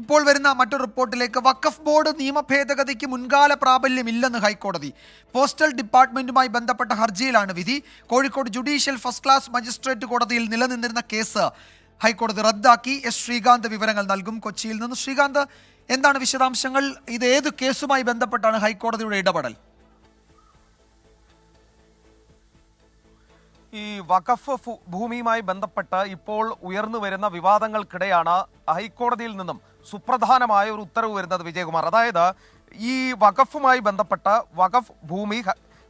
ഇപ്പോൾ വരുന്ന മറ്റൊരു റിപ്പോർട്ടിലേക്ക് വഖഫ് ബോർഡ് നിയമ ഭേദഗതിക്ക് മുൻകാല പ്രാബല്യമില്ലെന്ന് ഹൈക്കോടതി. പോസ്റ്റൽ ഡിപ്പാർട്ട്മെന്റുമായി ബന്ധപ്പെട്ട ഹർജിയിലാണ് വിധി. Kozhikode judicial first class magistrate കോടതിയിൽ നിലനിന്നിരുന്ന കേസ് ഹൈക്കോടതി റദ്ദാക്കി. എസ് ശ്രീകാന്ത് വിവരങ്ങൾ നൽകും കൊച്ചിയിൽ നിന്ന്. ശ്രീകാന്ത് എന്താണ് വിശദാംശങ്ങൾ? ഇത് ഏത് കേസുമായി ബന്ധപ്പെട്ടാണ് ഹൈക്കോടതിയുടെ ഇടപെടൽ? ഈ വഖഫ് ഭൂമിയുമായി ബന്ധപ്പെട്ട് ഇപ്പോൾ ഉയർന്നു വരുന്ന വിവാദങ്ങൾക്കിടെയാണ് ഹൈക്കോടതിയിൽ നിന്നും സുപ്രധാനമായ ഒരു ഉത്തരവ് വരുന്നത് വിജയകുമാർ. അതായത് ഈ വഖഫുമായി ബന്ധപ്പെട്ട വഖഫ് ഭൂമി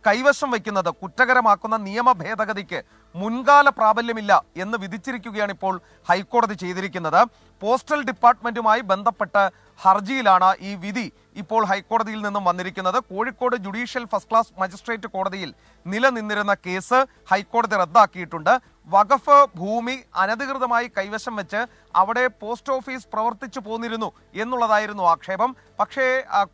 കൈവശം വയ്ക്കുന്നത് കുറ്റകരമാക്കുന്ന നിയമ ഭേദഗതിക്ക് മുൻകാല പ്രാബല്യമില്ല എന്ന് വിധിച്ചിരിക്കുകയാണ് ഇപ്പോൾ ഹൈക്കോടതി ചെയ്തിരിക്കുന്നത്. പോസ്റ്റൽ ഡിപ്പാർട്ട്മെന്റുമായി ബന്ധപ്പെട്ട ഹർജിയിലാണ് ഈ വിധി ഇപ്പോൾ ഹൈക്കോടതിയിൽ നിന്നും വന്നിരിക്കുന്നത്. Kozhikode judicial first class magistrate കോടതിയിൽ നിലനിന്നിരുന്ന കേസ് ഹൈക്കോടതി റദ്ദാക്കിയിട്ടുണ്ട്. വഖഫ് ഭൂമി അനധികൃതമായി കൈവശം വെച്ച് അവിടെ പോസ്റ്റ് ഓഫീസ് പ്രവർത്തിച്ചു പോന്നിരുന്നു എന്നുള്ളതായിരുന്നു ആക്ഷേപം. പക്ഷേ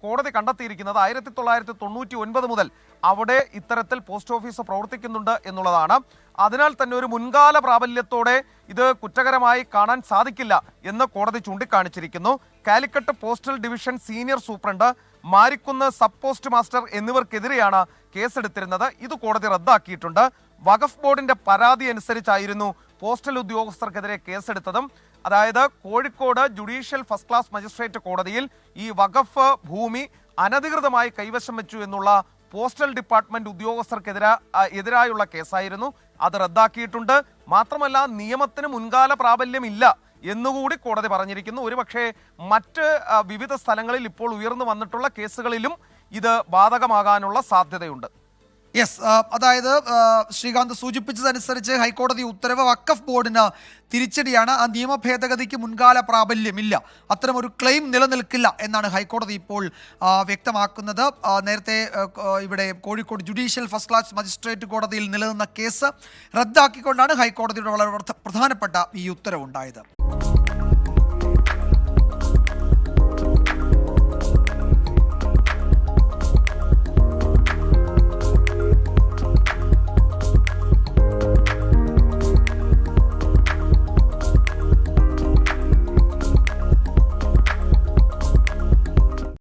കോടതി കണ്ടെത്തിയിരിക്കുന്നത് ആയിരത്തി തൊള്ളായിരത്തി തൊണ്ണൂറ്റി ഒൻപത് മുതൽ അവിടെ ഇത്തരത്തിൽ പോസ്റ്റ് ഓഫീസ് പ്രവർത്തിക്കുന്നുണ്ട് എന്നുള്ളതാണ്. അതിനാൽ തന്നെ ഒരു മുൻകാല പ്രാബല്യത്തോടെ ഇത് കുറ്റകരമായി കാണാൻ സാധിക്കില്ല എന്ന് കോടതി ചൂണ്ടിക്കാണിച്ചിരിക്കുന്നു. Calicut postal division senior superintendent Marikkunnu sub post master എന്നിവർക്കെതിരെയാണ് കേസെടുത്തിരുന്നത്. ഇത് കോടതി റദ്ദാക്കിയിട്ടുണ്ട്. വഖഫ് ബോർഡിന്റെ പരാതി അനുസരിച്ചായിരുന്നു പോസ്റ്റൽ ഉദ്യോഗസ്ഥർക്കെതിരെ കേസെടുത്തതും. അതായത് Kozhikode judicial first class magistrate കോടതിയിൽ ഈ വഖഫ് ഭൂമി അനധികൃതമായി കൈവശം വെച്ചു എന്നുള്ള പോസ്റ്റൽ ഡിപ്പാർട്ട്മെന്റ് ഉദ്യോഗസ്ഥർക്കെതിരെ എതിരായുള്ള കേസായിരുന്നു. അത് റദ്ദാക്കിയിട്ടുണ്ട്. മാത്രമല്ല നിയമത്തിന് മുൻകാല പ്രാബല്യം ഇല്ല എന്നുകൂടി കോടതി പറഞ്ഞിരിക്കുന്നു. ഒരുപക്ഷെ മറ്റ് വിവിധ സ്ഥലങ്ങളിൽ ഇപ്പോൾ ഉയർന്നു വന്നിട്ടുള്ള കേസുകളിലും ഇത് ബാധകമാകാനുള്ള സാധ്യതയുണ്ട്. യെസ് അതായത് ശ്രീകാന്ത് സൂചിപ്പിച്ചതനുസരിച്ച് ഹൈക്കോടതി ഉത്തരവ് വക്കഫ് ബോർഡിന് തിരിച്ചടിയാണ്. ആ നിയമ ഭേദഗതിക്ക് മുൻകാല പ്രാബല്യമില്ല. അത്തരമൊരു ക്ലെയിം നിലനിൽക്കില്ല എന്നാണ് ഹൈക്കോടതി ഇപ്പോൾ വ്യക്തമാക്കുന്നത്. നേരത്തെ ഇവിടെ Kozhikode judicial first class magistrate കോടതിയിൽ നിലനിന്ന കേസ് റദ്ദാക്കിക്കൊണ്ടാണ് ഹൈക്കോടതിയുടെ വളരെ പ്രധാനപ്പെട്ട ഈ ഉത്തരവുണ്ടായത്.